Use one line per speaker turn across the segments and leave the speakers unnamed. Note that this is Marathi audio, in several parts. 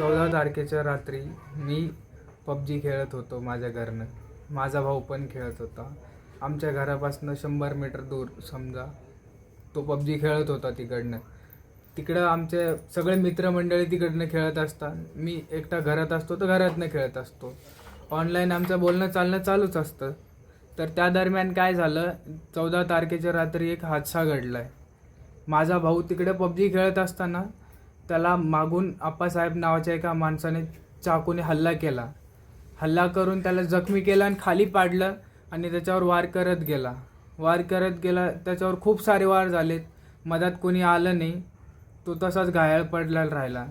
चौदा तारखेच्या रात्री मी पबजी खेळत होतो माझ्या घरनं. माझा भाऊ पण खेळत होता. आमच्या घरापासनं शंभर मीटर दूर समजा तो पबजी खेळत होता तिकडनं. तिकडं आमचे सगळे मित्रमंडळी तिकडनं खेळत असतात. मी एकटा घरात असतो तर घरातनं खेळत असतो. ऑनलाईन आमचं बोलणं चालणं चालूच असतं. तर त्या दरम्यान काय झालं? चौदा तारखेच्या रात्री एक हादसा घडला आहे माझा भाऊ तिकडे पबजी खेळत असताना त्याला मागून आप्पासाहेब नावाच्या एका माणसाने चाकूने हल्ला केला. हल्ला करून त्याला जखमी केला आणि खाली पाडलं आणि त्याच्यावर वार करत गेला. वार करत गेला त्याच्यावर खूप सारे वार झालेत. मधात कोणी आलं नाही. तो तसाच घायाळ पडला राहिला.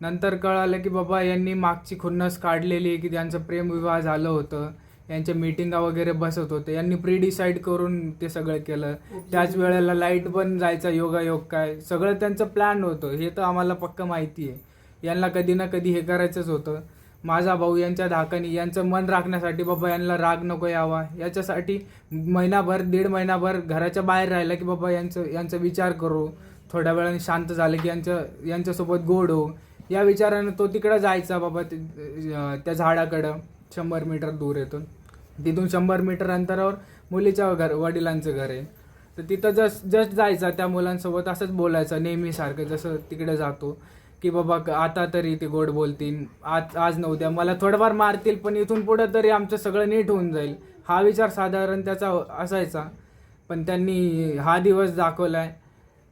नंतर कळालं की बाबा यांनी मागची खुन्नस काढलेली आहे की त्यांचं प्रेमविवाह झालं होतं. यांच्या मीटिंगा वगैरे बसत होते. यांनी प्री डिसाईड करून ते सगळं केलं. त्याच वेळेला लाइट पण जायचा योगायोग काय? सगळं त्यांचं प्लॅन होतं. हे तर आम्हाला पक्क माहिती आहे. यांना कधी ना कधी हे करायचंच होतं. माझा भाऊ यांच्या धाकानी यांचं मन राखण्यासाठी बाबा यांना राग नको यावा. याच्यासाठी महिनाभर दीड महिनाभर घराच्या बाहेर राहिला की बाबा यांचं यांचा विचार करू. थोड्या वेळाने शांत झालं की यांचं यांच्यासोबत गोड हो. या विचारानं तो तिकडं जायचा बाबा त्या झाडाकडं. शंभर मीटर दूर येतो तिथून शंभर मीटर अंतरावर मुलीच्या घर वडिलांचं घर आहे. तर तिथं जस जस्ट जायचा त्या मुलांसोबत असंच बोलायचं नेहमीसारखं जसं तिकडे जातो की बाबा क- आता तरी ते गोड बोलतील आज आज नव्हत्या मला थोडंफार मारतील पण इथून पुढं तरी आमचं सगळं नीट होऊन जाईल. हा विचार साधारण त्याचा असायचा पण त्यांनी हा दिवस दाखवला आहे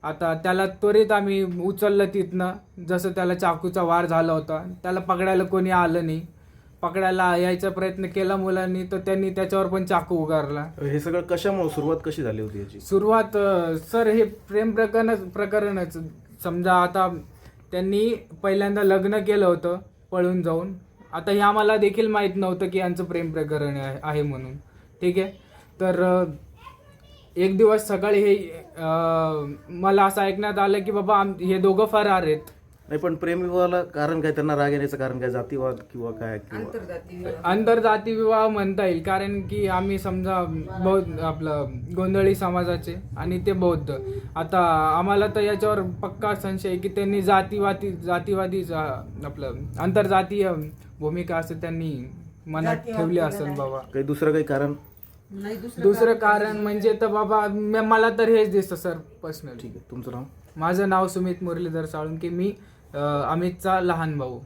आता त्याला त्वरित आम्ही उचललं तिथनं जसं त्याला चाकूचा वार झाला होता त्याला पकडायला कोणी आलं नाही. पकडायला यायचा प्रयत्न केला मुलांनी तर त्यांनी त्याच्यावर पण चाकू उगारला.
हे सगळं कशामुळे सुरुवात कशी झाली होती याची?
सुरुवात अ, सर हे प्रेम प्रकरण प्रकरणच. समजा आता त्यांनी पहिल्यांदा लग्न केलं होतं पळून जाऊन. आता हे आम्हाला देखील माहीत नव्हतं की यांचं प्रेम प्रकरण आहे आहे म्हणून. ठीक आहे? तर अ, एक दिवस सकाळी हे अ, मला असं ऐकण्यात आलं की बाबा आम हे दोघं फरार आहेत.
नाही पण प्रेमविवाहाला कारण काय? त्यांना राग येण्याचं कारण काय? जातीवाद किंवा काय किंवा?
आंतरजाती विवाह. म्हणता येईल कारण की आम्ही समजा बौद्ध आपलं गोंधळी समाजाचे आणि ते बौद्ध. आता आम्हाला तर याच्यावर पक्का संशय आहे की त्यांनी जातीवादी जातीवादी जा- आपलं आंतरजातीय भूमिका असं त्यांनी मनात ठेवली असेल बाबा.
काही दुसरं काही कारण?
नाही दुसरं
कारण म्हणजे तर बाबा म- मला तर हेच दिसतं सर पर्सनली
ठीक आहे. तुमचं नाव?
माझं नाव सुमित मुरलीधर साळुंके. मी अमितचा लहान भाऊ.